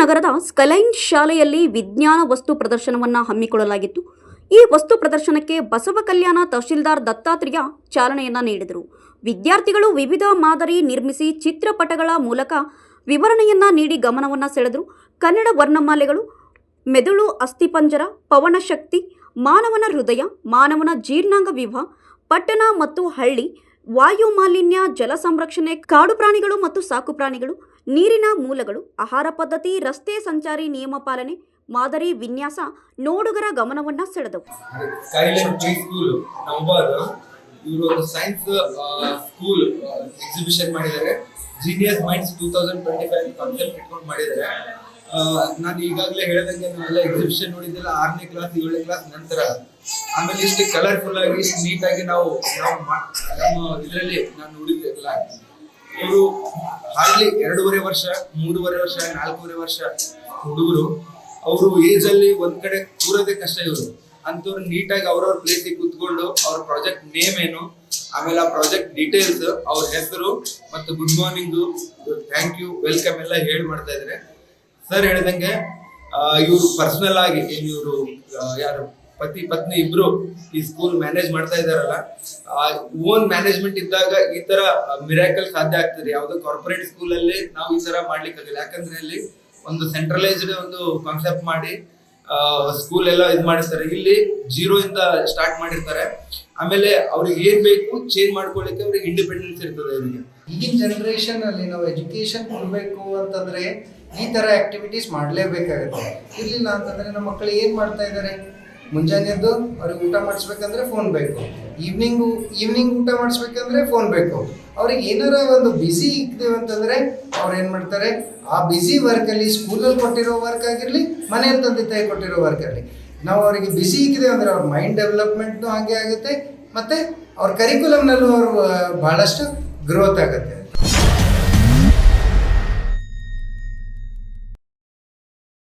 ನಗರದ ಸ್ಕಲೈನ್ ಶಾಲೆಯಲ್ಲಿ ವಿಜ್ಞಾನ ವಸ್ತು ಪ್ರದರ್ಶನವನ್ನು ಹಮ್ಮಿಕೊಳ್ಳಲಾಗಿತ್ತು. ಈ ವಸ್ತು ಪ್ರದರ್ಶನಕ್ಕೆ ಬಸವ ಕಲ್ಯಾಣ ತಹಶೀಲ್ದಾರ್ ದತ್ತಾತ್ರೇಯ ಚಾಲನೆಯನ್ನು ನೀಡಿದರು. ವಿದ್ಯಾರ್ಥಿಗಳು ವಿವಿಧ ಮಾದರಿ ನಿರ್ಮಿಸಿ ಚಿತ್ರಪಟಗಳ ಮೂಲಕ ವಿವರಣೆಯನ್ನ ನೀಡಿ ಗಮನವನ್ನು ಸೆಳೆದರು. ಕನ್ನಡ ವರ್ಣಮಾಲೆಗಳು, ಮೆದುಳು ಅಸ್ಥಿಪಂಜರ, ಪವನಶಕ್ತಿ, ಮಾನವನ ಹೃದಯ, ಮಾನವನ ಜೀರ್ಣಾಂಗ ವಿವಾಹ ಪಟ್ಟಣ ಮತ್ತು ಹಳ್ಳಿ ವಾಯು ಮಾಲಿನ್ಯ ಜಲ ಸಂರಕ್ಷಣೆ, ಕಾಡು ಪ್ರಾಣಿಗಳು ಮತ್ತು ಸಾಕು ಪ್ರಾಣಿಗಳು, ನೀರಿನ ಮೂಲಗಳು, ಆಹಾರ ಪದ್ಧತಿ, ರಸ್ತೆ ಸಂಚಾರಿ ನಿಯಮ ಪಾಲನೆ, ಮಾದರಿ ವಿನ್ಯಾಸ, ನೋಡುಗರ ಗಮನವನ್ನ ಸೆಳೆದವು. ಒಂದು ಸೈನ್ಸ್ ಸ್ಕೂಲ್ ಎಕ್ಸಿಬಿಷನ್ ಮಾಡಿದ್ದಾರೆ. Genius minds two thousand twenty five concept ಇಟ್ಕೊಂಡು ಮಾಡಿದ್ದಾರೆ. ನಾನು ಈಗಾಗಲೇ ಹೇಳ್ದಂಗೆ ನಾವೆಲ್ಲ ಎಕ್ಸಿಬಿಷನ್ ನೋಡಿದ್ದೆಲ್ಲ ಆರನೇ ಕ್ಲಾಸ್ ಏಳನೇ ಕ್ಲಾಸ್ ನಂತರ ಆಮೇಲೆ ಇಷ್ಟು ಕಲರ್ಫುಲ್ ಆಗಿ, ಇಷ್ಟು ನೀಟಾಗಿ ನಾವು ನಾವು ನಮ್ಮ ಇದರಲ್ಲಿ ನಾನು ನೋಡಿದ್ದಿಲ್ಲ ಇವರು ಹಾರ್ಡ್ಲಿ ಎರಡೂವರೆ ವರ್ಷ, ಮೂರುವರೆ ವರ್ಷ, ನಾಲ್ಕೂವರೆ ವರ್ಷ ಹುಡುಗರು. ಅವರು ಏಜ್ ಅಲ್ಲಿ ಒಂದ್ ಕಡೆ ಕೂರೋದೇ ಕಷ್ಟ ಇವರು. ಅಂತವ್ರು ನೀಟಾಗಿ ಅವ್ರವ್ರ ಪ್ಲೇಸಿಗೆ ಕುತ್ಕೊಂಡು ಅವ್ರ ಪ್ರಾಜೆಕ್ಟ್ ನೇಮ್ ಏನು, ಆಮೇಲೆ ಆ ಪ್ರಾಜೆಕ್ಟ್ ಡೀಟೇಲ್ಸ್ ಅವ್ರ ಹೆಸರು ಮತ್ತು good morning thank you welcome ಎಲ್ಲ ಹೇಳಿ ಮಾಡ್ತಾ ಇದ್ದಾರೆ. ಸರ್ ಹೇಳಿದಂಗೆ ಇವರು ಪರ್ಸನಲ್ ಆಗಿ, ಇವರು ಯಾರು, ಪತಿ, ಪತ್ನಿ ಇಬ್ರು ಈ ಸ್ಕೂಲ್ ಮ್ಯಾನೇಜ್ ಮಾಡ್ತಾ ಇದಾರಲ್ಲ ಓನ್ ಮ್ಯಾನೇಜ್ಮೆಂಟ್ ಇದ್ದಾಗ ಈ ತರ ಮಿರಾಕಲ್ ಸಾಧ್ಯ ಆಗ್ತದೆ. ಯಾವುದೋ ಕಾರ್ಪೊರೇಟ್ ಸ್ಕೂಲ್ ಅಲ್ಲಿ ನಾವು ಈ ತರ ಮಾಡ್ಲಿಕ್ಕೆ ಆಗಲ್ಲ ಯಾಕಂದ್ರೆ ಅಲ್ಲಿ ಒಂದು ಸೆಂಟ್ರಲೈಸ್ಡ್ ಒಂದು ಕಾನ್ಸೆಪ್ಟ್ ಮಾಡಿ ಸ್ಕೂಲ್ ಎಲ್ಲ ಇದು ಮಾಡಿರ್ತಾರೆ ಇಲ್ಲಿ ಜೀರೋ ಇಂದ ಸ್ಟಾರ್ಟ್ ಮಾಡಿರ್ತಾರೆ. ಆಮೇಲೆ ಅವ್ರಿಗೆ ಏನ್ ಬೇಕು ಚೇಂಜ್ ಮಾಡ್ಕೊಳ್ಳಿಕ್ಕೆ ಅವ್ರಿಗೆ ಇಂಡಿಪೆಂಡೆನ್ಸ್ ಇರ್ತದೆ ಅವರಿಗೆ ಈಗಿನ ಜನರೇಷನ್ ಅಲ್ಲಿ ನಾವು ಎಜುಕೇಶನ್ ಕೊಡ್ಬೇಕು ಅಂತಂದ್ರೆ ಈ ಥರ ಆಕ್ಟಿವಿಟೀಸ್ ಮಾಡಲೇಬೇಕಾಗುತ್ತೆ. ಇರಲಿಲ್ಲ ಅಂತಂದರೆ ನಮ್ಮ ಮಕ್ಕಳು ಏನು ಮಾಡ್ತಾ ಇದ್ದಾರೆ ಮುಂಜಾನೆ ಎದ್ದು ಅವ್ರಿಗೆ ಊಟ ಮಾಡಿಸ್ಬೇಕಂದ್ರೆ ಫೋನ್ ಬೇಕು. ಈವ್ನಿಂಗು ಈವ್ನಿಂಗ್ ಊಟ ಮಾಡಿಸ್ಬೇಕಂದ್ರೆ ಫೋನ್ ಬೇಕು. ಅವ್ರಿಗೆ ಏನಾರ ಒಂದು ಬಿಸಿ ಇದ್ದೇವೆ ಅಂತಂದ್ರೆ ಅವ್ರು ಏನು ಮಾಡ್ತಾರೆ? ಆ ಬಿಸಿ ವರ್ಕಲ್ಲಿ ಸ್ಕೂಲಲ್ಲಿ ಕೊಟ್ಟಿರೋ ವರ್ಕ್ ಆಗಿರಲಿ ಮನೆಯಲ್ಲಿ ತಂದೆ ತಾಯಿ ಕೊಟ್ಟಿರೋ ವರ್ಕ್ ಆಗಲಿ ನಾವು ಅವರಿಗೆ ಬಿಸಿ ಇಕ್ಕಿದೆ ಅಂದರೆ ಅವ್ರ ಮೈಂಡ್ ಡೆವಲಪ್ಮೆಂಟ್ನು ಹಾಗೆ ಆಗುತ್ತೆ, ಮತ್ತೆ ಅವ್ರ ಕರಿಕ್ಯುಲಮ್ನಲ್ಲೂ ಅವರು ಬಹಳಷ್ಟು ಗ್ರೋತ್ ಆಗುತ್ತೆ.